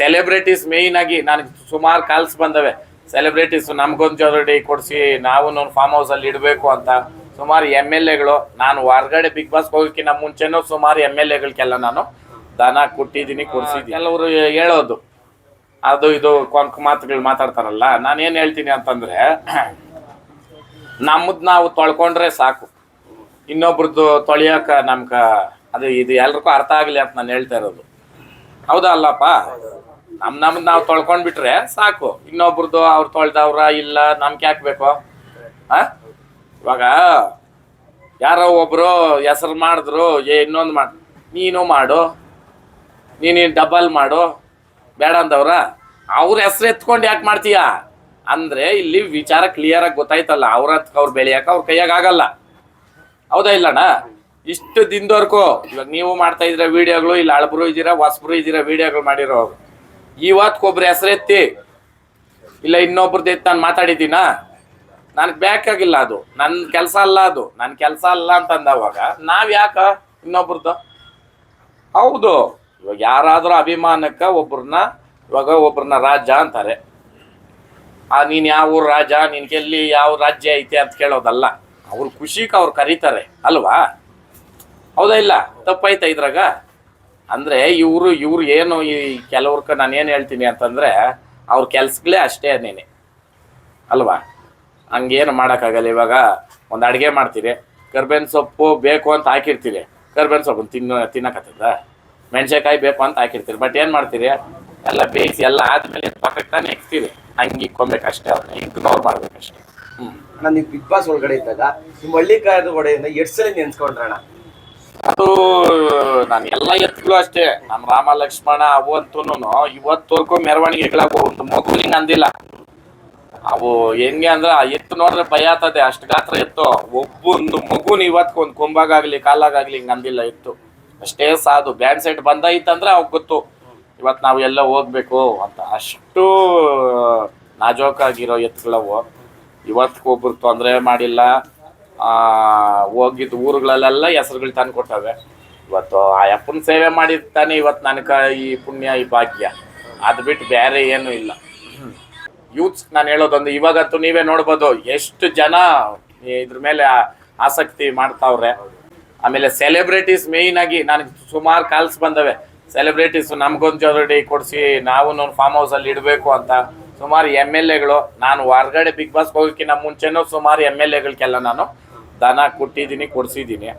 Celebrities main ಆಗಿ ನನಗೆ ಸುಮಾರು ಕಾಲ್ಸ್ ಬಂದವೆ. ಸೆಲೆಬ್ರಿಟೀಸ್ ನಮಗೊಂದು ಜೊತೆ ಕೊಡಿಸಿ ನಾವು ಫಾರ್ಮ್ ಹೌಸ್ ಅಲ್ಲಿ ಇಡಬೇಕು ಅಂತ. ಸುಮಾರು ಎಂ ಎಲ್ ಎಗಳು ನಾನು ಹೊರಗಡೆ ಬಿಗ್ ಬಾಸ್ ಹೋಗೋಕ್ಕಿಂತ ಮುಂಚೆನೂ ಸುಮಾರು ಎಂ ಎಲ್ ಎಗಳಿಗೆಲ್ಲ ನಾನು ದನ ಕೊಟ್ಟಿದ್ದೀನಿ ಕೊಡಿಸಿದ್ದೀನಿ. ಕೆಲವರು ಹೇಳೋದು. ಅದು ಇದು ಕೊಂಕ್ ಮಾತುಗಳು ಮಾತಾಡ್ತಾರಲ್ಲ ನಾನು ಏನು ಹೇಳ್ತೀನಿ ಅಂತಂದ್ರೆ ನಮ್ಮದು ನಾವು ತೊಳ್ಕೊಂಡ್ರೆ ಸಾಕು. ಇನ್ನೊಬ್ರದ್ದು ತೊಳೆಯೋಕೆ ನಮ್ಗೆ ಅದು ಇದು ಎಲ್ರಿಗೂ ಅರ್ಥ ಆಗಲಿ ಅಂತ ನಾನು ಹೇಳ್ತಾ ಇರೋದು. ಹೌದಾ ಅಲ್ಲಪ್ಪ? ನಮ್ ನಮ್ ನಾವು ತೊಳ್ಕೊಂಡ್ಬಿಟ್ರೆ ಸಾಕು. ಇನ್ನೊಬ್ರದ್ದು ಅವ್ರು ತೊಳ್ದವ್ರ ಇಲ್ಲ, ನಮ್ಗೆ ಯಾಕೆ ಬೇಕು? ಇವಾಗ ಯಾರೋ ಒಬ್ರು ಹೆಸರು ಮಾಡಿದ್ರು, ಏ, ಇನ್ನೊಂದು ಮಾಡು, ನೀನು ಮಾಡು, ನೀನು ಡಬಲ್ ಮಾಡು ಬೇಡ ಅಂದವ್ರ ಅವ್ರ ಹೆಸರು ಎತ್ಕೊಂಡು ಯಾಕೆ ಮಾಡ್ತೀಯ? ಅಂದ್ರೆ ಇಲ್ಲಿ ವಿಚಾರ ಕ್ಲಿಯರ್ ಆಗಿ ಗೊತ್ತಾಯ್ತಲ್ಲ, ಅವ್ರ ಅವ್ರು ಬೆಳೆಯಕ್ಕೆ ಅವ್ರ ಕೈಯಾಗ ಆಗಲ್ಲ. ಹೌದಾ ಇಲ್ಲಣ್ಣ? ಇಷ್ಟು ದಿನದವರೆಗೂ ಇವಾಗ ನೀವು ಮಾಡ್ತಾ ಇದ್ರ ವಿಡಿಯೋಗಳು, ಇಲ್ಲ ಅಳಬ್ರು ಇದ್ದೀರಾ ಹೊಸಬ್ರು ಇದ್ದೀರಾ, ವಿಡಿಯೋಗಳು ಮಾಡಿರೋರು ಇವತ್ಕೊಬ್ರು ಹೆಸರೆತ್ತಿ ಇಲ್ಲ ಇನ್ನೊಬ್ರದ್ದು ಎತ್ತಿ ನಾನು ಮಾತಾಡಿದ್ದೀನಾ? ನನಗೆ ಬೇಕಾಗಿಲ್ಲ ಅದು. ನನ್ನ ಕೆಲಸ ಅಲ್ಲ ಅದು. ನನ್ನ ಕೆಲಸ ಅಲ್ಲ ಅಂತಂದವಾಗ ನಾವು ಯಾಕ ಇನ್ನೊಬ್ರದ್ದು? ಹೌದು. ಇವಾಗ ಯಾರಾದರೂ ಅಭಿಮಾನಕ್ಕೆ ಒಬ್ರನ್ನ, ಇವಾಗ ಒಬ್ರನ್ನ ರಾಜ ಅಂತಾರೆ. ಆ, ನೀನು ಯಾವ ಊರು ರಾಜ? ನಿನ್ಗೆಲ್ಲಿ ಯಾವ ರಾಜ್ಯ ಐತೆ ಅಂತ ಕೇಳೋದಲ್ಲ. ಅವ್ರ ಖುಷಿಗೆ ಅವ್ರು ಕರೀತಾರೆ, ಅಲ್ವಾ? ಹೌದಾ ಇಲ್ಲ? ತಪ್ಪಾಯ್ತಾ ಇದ್ರಾಗ? ಅಂದ್ರೆ ಇವರು, ಇವ್ರು ಏನು ಈ ಕೆಲವ್ರಕ್ಕೆ ನಾನು ಏನು ಹೇಳ್ತೀನಿ ಅಂತಂದ್ರೆ, ಅವ್ರ ಕೆಲ್ಸಗಳೇ ಅಷ್ಟೇ ನೀನೆ. ಅಲ್ವಾ? ಹಂಗೇನು ಮಾಡೋಕ್ಕಾಗಲ್ಲ ಇವಾಗ. ಒಂದು ಅಡುಗೆ ಮಾಡ್ತೀರಿ. ಕರ್ಬೇವಿನ ಸೊಪ್ಪು ಬೇಕು ಅಂತ ಹಾಕಿರ್ತೀರಿ. ಕರ್ಬೇವಿನ ಸೊಪ್ಪು ತಿನ್ನೋ, ತಿನ್ನಕತ್ತದ? ಮೆಣಸಿನ್ಕಾಯಿ ಬೇಕು ಅಂತ ಹಾಕಿರ್ತೀರಿ. ಬಟ್ ಏನು ಮಾಡ್ತೀರಿ? ಎಲ್ಲ ಬೇಯಿಸಿ ಎಲ್ಲ ಆದಮೇಲೆ ಪಕ್ಕಕ್ಕೆ ತಾನೇ ಇಕ್ತೀರಿ. ಹಂಗೆ ಇಕ್ಕೊಬೇಕಷ್ಟೇ ಅವ್ರನ್ನ ಇಗ್ನೋರ್ ಮಾಡ್ಬೇಕಷ್ಟೇ ಹ್ಞೂ ನಾನು ಬಿಗ್ ಬಾಸ್ ಒಳಗಡೆ ಇದ್ದಾಗ, ನಿಮ್ಮ ಹಳ್ಳಿ ಕಾಯದ ಎಷ್ಟು ಸಲ ನೆನ್ಸ್ಕೊಂಡ್ರಣ್ಣ? ಅದು ನಾನು ಎಲ್ಲ ಎತ್ತುಗಳು ಅಷ್ಟೇ. ನಮ್ಮ ರಾಮ ಲಕ್ಷ್ಮಣ ಅವಂತೂ ಇವತ್ತವರೆಗೂ ಮೆರವಣಿಗೆಗಳಾಗ. ಒಂದು ಮಗು ಹಿಂಗೆ ಅಂದಿಲ್ಲ. ಅವು ಹೆಂಗೆ ಅಂದ್ರೆ, ಆ ಎತ್ತು ನೋಡ್ರೆ ಭಯ ಆಗ್ತದೆ. ಅಷ್ಟು ಗಾತ್ರ ಎತ್ತು. ಒಬ್ಬೊಂದು ಮಗುನ ಇವತ್ತು ಒಂದು ಕೊಂಬಾಗಾಗ್ಲಿ, ಕಾಲಾಗಾಗ್ಲಿ ಹಿಂಗೆ ಅಂದಿಲ್ಲ ಎತ್ತು. ಅಷ್ಟೇ ಸಾದು ಬ್ಯಾಂಡ್ ಸೆಟ್ ಬಂದೈತಂದ್ರೆ ಅವ್ಗೆ ಗೊತ್ತು. ಇವತ್ತು ನಾವು ಎಲ್ಲ ಹೋಗ್ಬೇಕು ಅಂತ. ಅಷ್ಟು, ನಾಜೋಕಾಗಿರೋ ಎತ್ತುಗಳವು ಇವತ್ತಿಗೊಬ್ರು ತೊಂದರೆ ಮಾಡಿಲ್ಲ. ಹೋಗಿದ್ದು ಊರುಗಳಲ್ಲೆಲ್ಲ ಹೆಸರುಗಳು ತಂದು ಕೊಟ್ಟವೆ. ಇವತ್ತು ಆ ಅಪ್ಪನ ಸೇವೆ ಮಾಡಿರ್ತಾನೆ ಇವತ್ತು ನನಗೆ ಈ ಪುಣ್ಯ, ಈ ಭಾಗ್ಯ. ಅದು ಬಿಟ್ಟು ಬೇರೆ ಏನೂ ಇಲ್ಲ. ಯೂತ್ಸ್ ನಾನು ಹೇಳೋದೊಂದು, ಇವಾಗಂತೂ ನೀವೇ ನೋಡ್ಬೋದು, ಎಷ್ಟು ಜನ ಇದ್ರ ಮೇಲೆ ಆಸಕ್ತಿ ಮಾಡ್ತಾವ್ರೆ. ಆಮೇಲೆ ಸೆಲೆಬ್ರಿಟೀಸ್ ಮೇಯ್ನ್ ಆಗಿ ನನಗೆ ಸುಮಾರು ಕಾಲ್ಸ್ ಬಂದವೆ. ಸೆಲೆಬ್ರಿಟೀಸ್ ನಮಗೊಂದು ಜೊತೆ ಕೊಡಿಸಿ ನಾವು ಫಾರ್ಮ್ ಹೌಸ್ ಅಲ್ಲಿ ಇಡಬೇಕು ಅಂತ. ಸುಮಾರು ಎಂ ಎಲ್ ಎಗಳು ನಾನು ಹೊರಗಡೆ ಬಿಗ್ ಬಾಸ್ ಹೋಗೋಕ್ಕಿಂತ ಮುಂಚೆನೂ ಸುಮಾರು ಎಂ ಎಲ್ ಎಗಳಿಗೆಲ್ಲ ನಾನು ದನ ಕೊಟ್ಟಿದ್ದೀನಿ ಕೊಡಿಸಿದ್ದೀನಿ.